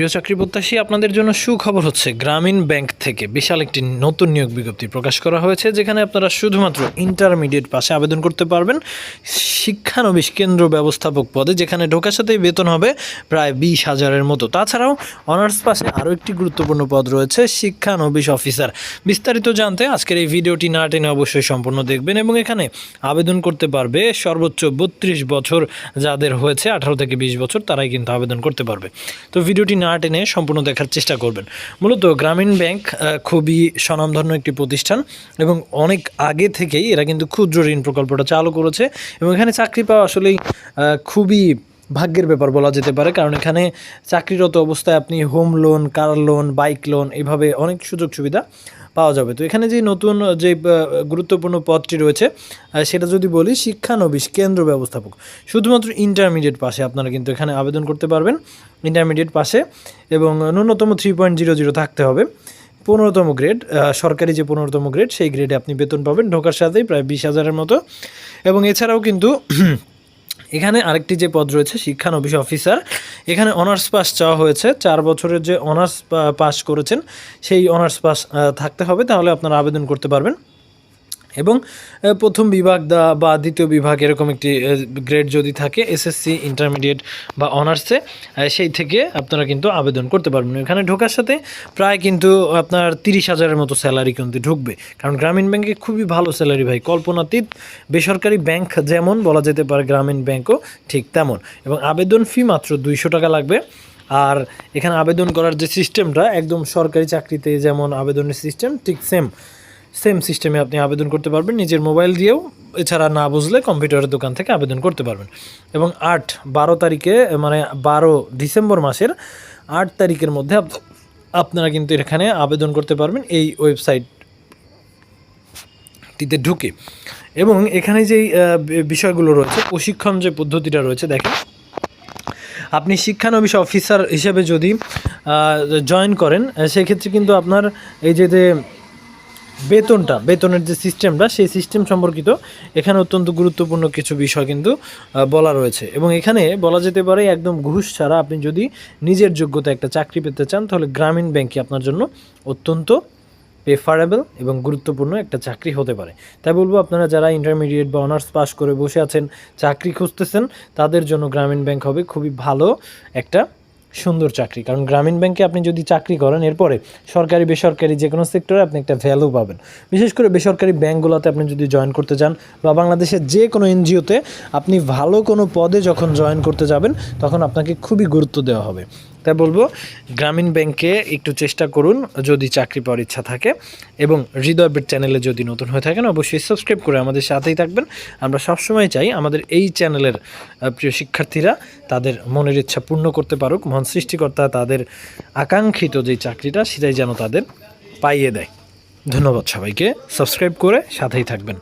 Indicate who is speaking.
Speaker 1: প্রিয় চাকরি প্রত্যাশী, আপনাদের জন্য সুখবর হচ্ছে গ্রামীণ ব্যাংক থেকে বিশাল একটি নতুন নিয়োগ বিজ্ঞপ্তি প্রকাশ করা হয়েছে, যেখানে আপনারা শুধুমাত্র ইন্টারমিডিয়েট পাশে আবেদন করতে পারবেন। শিক্ষানবিশ কেন্দ্র ব্যবস্থাপক পদে, যেখানে ঢোকার সাথেই বেতন হবে প্রায় বিশ হাজারের মতো। তাছাড়াও অনার্স পাশে আরও একটি গুরুত্বপূর্ণ পদ রয়েছে, শিক্ষানবিশ অফিসার বিস্তারিত জানতে আজকের এই ভিডিওটি না টেনে অবশ্যই সম্পূর্ণ দেখবেন এবং এখানে আবেদন করতে পারবে সর্বোচ্চ বত্রিশ বছর যাদের হয়েছে, আঠারো থেকে বিশ বছর তারাই কিন্তু আবেদন করতে পারবে। তো ভিডিওটি না টেনে সম্পূর্ণ দেখার চেষ্টা করবেন। মূলত গ্রামীণ ব্যাংক খুবই স্বনামধন্য একটি প্রতিষ্ঠান এবং অনেক আগে থেকেই এরা কিন্তু ক্ষুদ্র ঋণ প্রকল্পটা চালু করেছে এবং এখানে চাকরি পাওয়া আসলেই খুবই ভাগ্যের ব্যাপার বলা যেতে পারে। কারণ এখানে চাকরিরত অবস্থায় আপনি home loan car loan bike loan এভাবে অনেক সুযোগ সুবিধা পাওয়া যাবে। তো এখানে যে নতুন, যে গুরুত্বপূর্ণ পদটি রয়েছে সেটা যদি বলি শিক্ষানবিশ কেন্দ্র ব্যবস্থাপক। শুধুমাত্র ইন্টারমিডিয়েট পাশে আপনারা কিন্তু এখানে আবেদন করতে পারবেন। ইন্টারমিডিয়েট পাশে এবং ন্যূনতম থ্রি পয়েন্ট জিরো জিরো থাকতে হবে। পনেরোতম গ্রেড সরকারি যে পনেরোতম গ্রেড সেই গ্রেডে আপনি বেতন পাবেন। ঢোকার সাথেই প্রায় বিশ হাজারের মতো। এবং এছাড়াও কিন্তু এখানে আরেকটি যে পদ রয়েছে শিক্ষানবিশ অফিসার। এখানে অনার্স পাস চাওয়া হয়েছে। চার বছরের যে অনার্স পাস করেছেন, সেই অনার্স পাস থাকতে হবে। তাহলে আপনারা আবেদন করতে পারবেন। এবং প্রথম বিভাগ দা বা দ্বিতীয় বিভাগ এরকম একটি গ্রেড যদি থাকে এসএসসি ইন্টারমিডিয়েট বা অনার্সে সেই থেকে আপনারা কিন্তু আবেদন করতে পারবেন। এখানে ঢোকার সাথে প্রায় কিন্তু আপনার তিরিশ হাজারের মতো স্যালারি কিন্তু ঢুকবে। কারণ গ্রামীণ ব্যাংকে খুবই ভালো স্যালারি ভাই। কল্পনাতীত বেসরকারি ব্যাংক যেমন বলা যেতে পারে গ্রামীণ ব্যাংকও ঠিক তেমন। এবং আবেদন ফি মাত্র দুইশো টাকা লাগবে। আর এখানে আবেদন করার যে সিস্টেমটা একদম সরকারি চাকরিতে যেমন আবেদনের সিস্টেম ঠিক সেম সেম সিস্টেমে আপনি আবেদন করতে পারবেন। নিজের মোবাইল দিয়েও, এছাড়া না বুঝলে কম্পিউটারের দোকান থেকে আবেদন করতে পারবেন। এবং আট, বারো তারিখে মানে বারো ডিসেম্বর মাসের আট তারিখের মধ্যে আপনারা কিন্তু এখানে আবেদন করতে পারবেন এই ওয়েবসাইট টিতে ঢুকে। এবং এখানে যেই বিষয়গুলো রয়েছে, প্রশিক্ষণ যে পদ্ধতিটা রয়েছে, দেখেন। আপনি শিক্ষানবিশ অফিসার হিসেবে যদি জয়েন করেন সেক্ষেত্রে কিন্তু আপনার এই যে বেতনটা, বেতনের যে সিস্টেমটা সেই সিস্টেম সম্পর্কিত এখানে অত্যন্ত গুরুত্বপূর্ণ কিছু বিষয় কিন্তু বলা রয়েছে। এবং এখানে বলা যেতে পারে একদম ঘুষ ছাড়া আপনি যদি নিজের যোগ্যতা একটা চাকরি পেতে চান, তাহলে গ্রামীণ ব্যাংকে আপনার জন্য অত্যন্ত প্রেফারেবল এবং গুরুত্বপূর্ণ একটা চাকরি হতে পারে। তাই বলব, আপনারা যারা ইন্টারমিডিয়েট বা অনার্স পাস করে বসে আছেন, চাকরি খুঁজতেছেন, তাদের জন্য গ্রামীণ ব্যাংক হবে খুবই ভালো একটা সুন্দর চাকরি। কারণ গ্রামীণ ব্যাংকে আপনি যদি চাকরি করেন, এরপরে সরকারি, বেসরকারি যে কোনো সেক্টরে আপনি একটা ভ্যালু পাবেন। বিশেষ করে বেসরকারি ব্যাংকগুলোতে আপনি যদি জয়েন করতে চান বা বাংলাদেশের যে কোনো এনজিওতে আপনি ভালো কোনো পদে যখন জয়েন করতে যাবেন, তখন আপনাকে খুবই গুরুত্ব দেওয়া হবে। তাই বলব, গ্রামীণ ব্যাংকে একটু চেষ্টা করুন যদি চাকরি পাওয়ার ইচ্ছা থাকে এবং হৃদয় চ্যানেলে যদি নতুন হয়ে থাকেন, অবশ্যই সাবস্ক্রাইব করে আমাদের সাথেই থাকবেন। আমরা সবসময় চাই আমাদের এই চ্যানেলের প্রিয় শিক্ষার্থীরা তাদের মনের ইচ্ছা পূর্ণ করতে পারুক, মহান সৃষ্টিকর্তা তাদের আকাঙ্ক্ষিত যে চাকরিটা সেটাই যেন তাদের পাইয়ে দেয়। ধন্যবাদ সবাইকে। সাবস্ক্রাইব করে সাথেই থাকবেন।